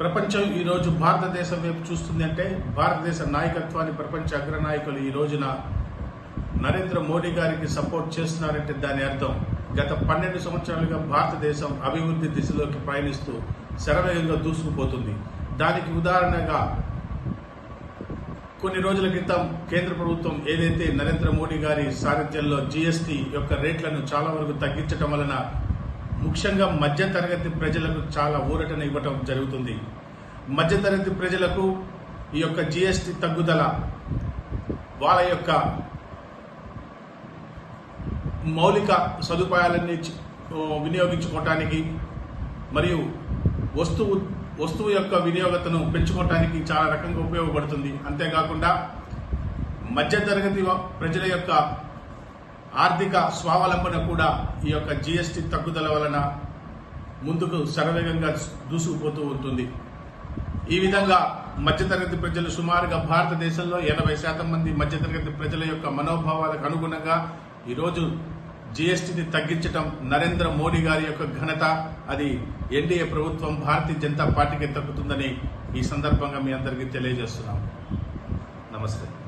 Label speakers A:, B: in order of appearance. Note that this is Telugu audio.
A: ప్రపంచం ఈరోజు భారతదేశం వైపు చూస్తుంది అంటే భారతదేశ నాయకత్వాన్ని ప్రపంచ అగ్రనాయకులు ఈ రోజున నరేంద్ర మోడీ గారికి సపోర్ట్ చేస్తున్నారంటే దాని అర్థం. గత పన్నెండు సంవత్సరాలుగా భారతదేశం అభివృద్ధి దిశలోకి ప్రయాణిస్తూ శరవేగంగా దూసుకుపోతుంది. దానికి ఉదాహరణగా కొన్ని రోజుల క్రితం కేంద్ర ప్రభుత్వం ఏదైతే నరేంద్ర మోడీ గారి సారథ్యంలో జీఎస్టీ యొక్క రేట్లను చాలా వరకు తగ్గించడం వలన ముఖ్యంగా మధ్యతరగతి ప్రజలకు చాలా ఊరటను ఇవ్వటం జరుగుతుంది. మధ్యతరగతి ప్రజలకు ఈ యొక్క జీఎస్టీ తగ్గుదల వాళ్ళ యొక్క మౌలిక సదుపాయాలన్నీ వినియోగించుకోవటానికి మరియు వస్తువు వస్తువు యొక్క వినియోగతను పెంచుకోవటానికి చాలా రకంగా ఉపయోగపడుతుంది. అంతేకాకుండా మధ్యతరగతి ప్రజల యొక్క ఆర్థిక స్వావలంబన కూడా ఈ యొక్క జీఎస్టీ తగ్గుదల వలన ముందుకు శరవేగంగా దూసుకుపోతూ ఉంటుంది. ఈ విధంగా మధ్యతరగతి ప్రజలు సుమారుగా భారతదేశంలో ఎనభై శాతం మంది మధ్యతరగతి ప్రజల యొక్క మనోభావాలకు అనుగుణంగా ఈరోజు జీఎస్టీని తగ్గించడం నరేంద్ర మోడీ గారి యొక్క ఘనత. అది ఎన్డీఏ ప్రభుత్వం భారతీయ జనతా పార్టీకి తగ్గుతుందని ఈ సందర్భంగా మీ అందరికీ తెలియజేస్తున్నాం. నమస్తే.